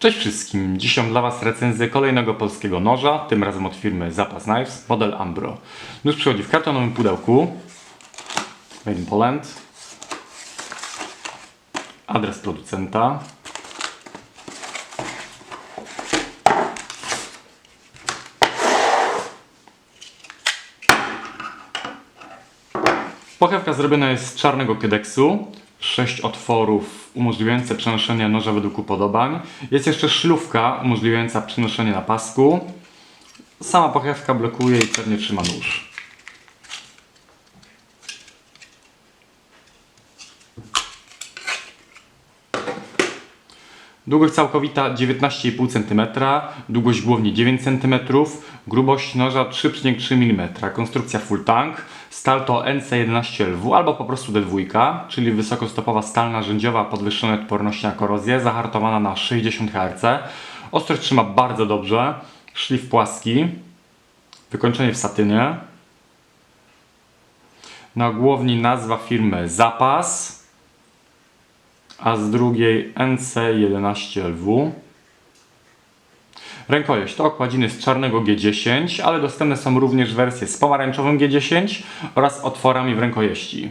Cześć wszystkim! Dzisiaj dla Was recenzję kolejnego polskiego noża, tym razem od firmy Zapas Knives, model Ambro. Nóż przychodzi w kartonowym pudełku, made in Poland, adres producenta, Pochewka zrobiona jest z czarnego kiedeksu, sześć otworów umożliwiające przenoszenie noża według upodobań. Jest jeszcze szlufka umożliwiająca przenoszenie na pasku. Sama pochewka blokuje i pewnie trzyma nóż. Długość całkowita 19,5 cm, długość głowni 9 cm, grubość noża 3,3 mm. Konstrukcja full tank, stal to NC11LW albo po prostu D2, czyli wysokostopowa stal narzędziowa podwyższonej odporności na korozję, zahartowana na 60 Hz. Ostrość trzyma bardzo dobrze, szlif płaski, wykończenie w satynie. Na głowni nazwa firmy Zapas a z drugiej NC11LW. Rękojeść to okładziny z czarnego G10, ale dostępne są również wersje z pomarańczowym G10 oraz otworami w rękojeści.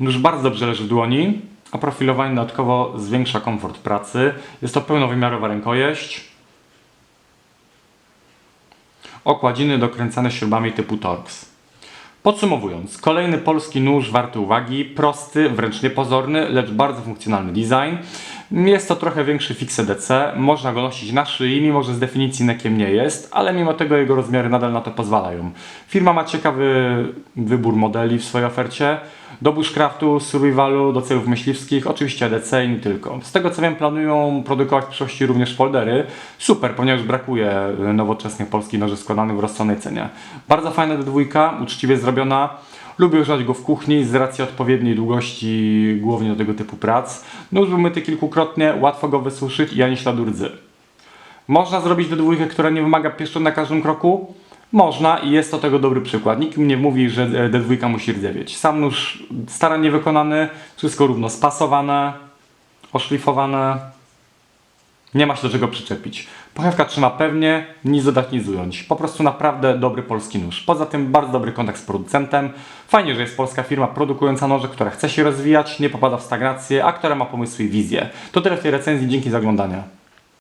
Nóż bardzo dobrze leży w dłoni, a profilowanie dodatkowo zwiększa komfort pracy. Jest to pełnowymiarowa rękojeść. Okładziny dokręcane śrubami typu Torx. Podsumowując, kolejny polski nóż warty uwagi, prosty, wręcz niepozorny, lecz bardzo funkcjonalny design. Jest to trochę większy Fixe DC, można go nosić na szyi, mimo że z definicji nekiem nie jest, ale mimo tego jego rozmiary nadal na to pozwalają. Firma ma ciekawy wybór modeli w swojej ofercie, do bushcraftu, survivalu, do celów myśliwskich, oczywiście EDC i nie tylko. Z tego co wiem planują produkować w przyszłości również foldery. Super, ponieważ brakuje e, nowoczesnych polskich noży składanych w rozsądnej cenie. Bardzo fajna D2, uczciwie zrobiona. Lubię używać go w kuchni z racji odpowiedniej długości głównie do tego typu prac. Nóż był myty kilkukrotnie, łatwo go wysuszyć i ani śladu rdzy. Można zrobić D2, która nie wymaga pieszczot na każdym kroku? Można i jest to tego dobry przykład. Nikt mi nie mówi, że D2 musi rdzewieć. Sam nóż starannie wykonany, wszystko równo spasowane, oszlifowane. Nie ma się do czego przyczepić. Pochewka trzyma pewnie, nic dodać, nic ująć. Po prostu naprawdę dobry polski nóż. Poza tym bardzo dobry kontakt z producentem. Fajnie, że jest polska firma produkująca noże, która chce się rozwijać, nie popada w stagnację, a która ma pomysły i wizje. To tyle w tej recenzji, dzięki za oglądanie.